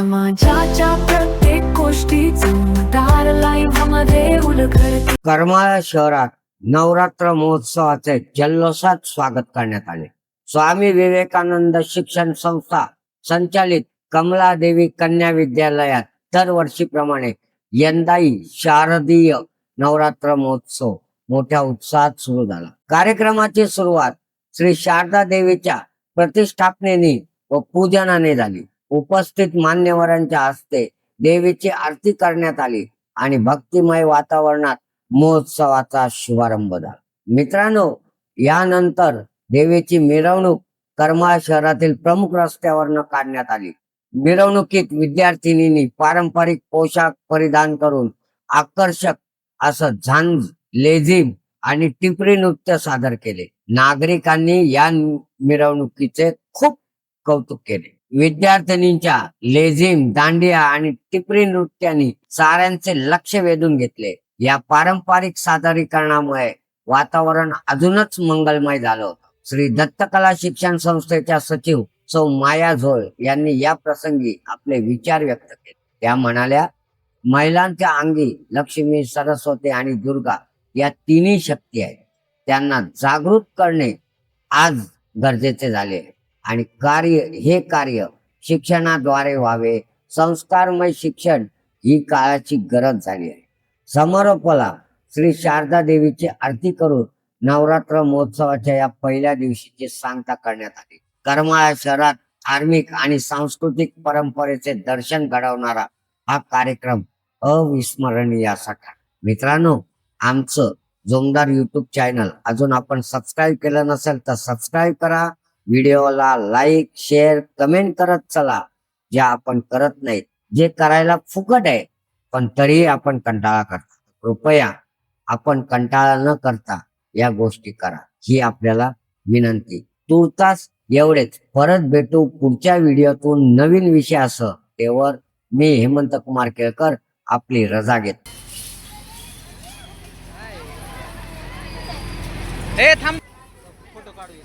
समाजाच्या प्रत्येक गोष्टी चमदार लाईव्हमध्ये उलगडते. करमाळा शहरात नवरात्र महोत्सवाचे जल्लोषात स्वागत करण्यात आले. स्वामी विवेकानंद शिक्षण संस्था संचालित कमला देवी कन्या विद्यालयात दरवर्षीप्रमाणे यंदाही शारदीय नवरात्र महोत्सव मोठ्या उत्साहात सुरू झाला. कार्यक्रमाची सुरुवात श्री शारदा देवीच्या प्रतिष्ठापनेने व पूजनाने झाली. उपस्थित मान्यवरांच्या हस्ते देवीची आरती करण्यात आली आणि भक्तिमय वातावरणात महोत्सवाचा शुभारंभ झाला. मित्रांनो यानंतर देवीची मिरवणूक करमाळ शहरातील प्रमुख रस्त्यावरनं काढण्यात आली. मिरवणुकीत विद्यार्थिनींनी पारंपरिक पोशाख परिधान करून आकर्षक असं झांज लेझिम आणि टिपरी नृत्य सादर केले. नागरिकांनी या मिरवणुकीचे खूप कौतुक केले. विद्यार्थिनींच्या लेझिम दांडिया आणि टिपरी नृत्यांनी साऱ्यांचे लक्ष वेधून घेतले. या पारंपरिक सादरीकरणामुळे वातावरण अजूनच मंगलमय झालं होतं. श्री दत्तकला शिक्षण संस्थेच्या सचिव सौ माया झोळ यांनी या प्रसंगी आपले विचार व्यक्त केले. त्या म्हणाल्या महिलांच्या अंगी लक्ष्मी सरस्वती आणि दुर्गा या तिन्ही शक्ती आहेत. त्यांना जागृत करणे आज गरजेचे झाले आहे. आणि कार्य हे कार्य शिक्षणाद्वारे व्हावे. संस्कारमय शिक्षण ही काळाची गरज झाली आहे. समारोपाला श्री शारदा देवीची आरती करून नवरात्र महोत्सवाच्या या पहिल्या दिवशीची सांगता करण्यात आली. करमाळा शहरात धार्मिक आणि सांस्कृतिक परंपरेचे दर्शन घडवणारा हा कार्यक्रम अविस्मरणीय असा ठरला. मित्रांनो आमचं जोमदार युट्यूब चॅनल अजून आपण सबस्क्राईब केलं नसेल तर सबस्क्राईब करा. व्हिडिओला लाईक शेअर कमेंट करत चला. जे आपण करत नाहीत जे करायला फुकट आहे पण तरीही आपण कंटाळा करता. कृपया आपण कंटाळा न करता या गोष्टी करा. ही आपल्याला विनंती. तुर्तास एवढेच. परत भेटू पुढच्या व्हिडिओतून नवीन विषय असं. तेवर मी हेमंत कुमार केळकर आपली रजा घेतो. ए थांब. फोटो काढूया.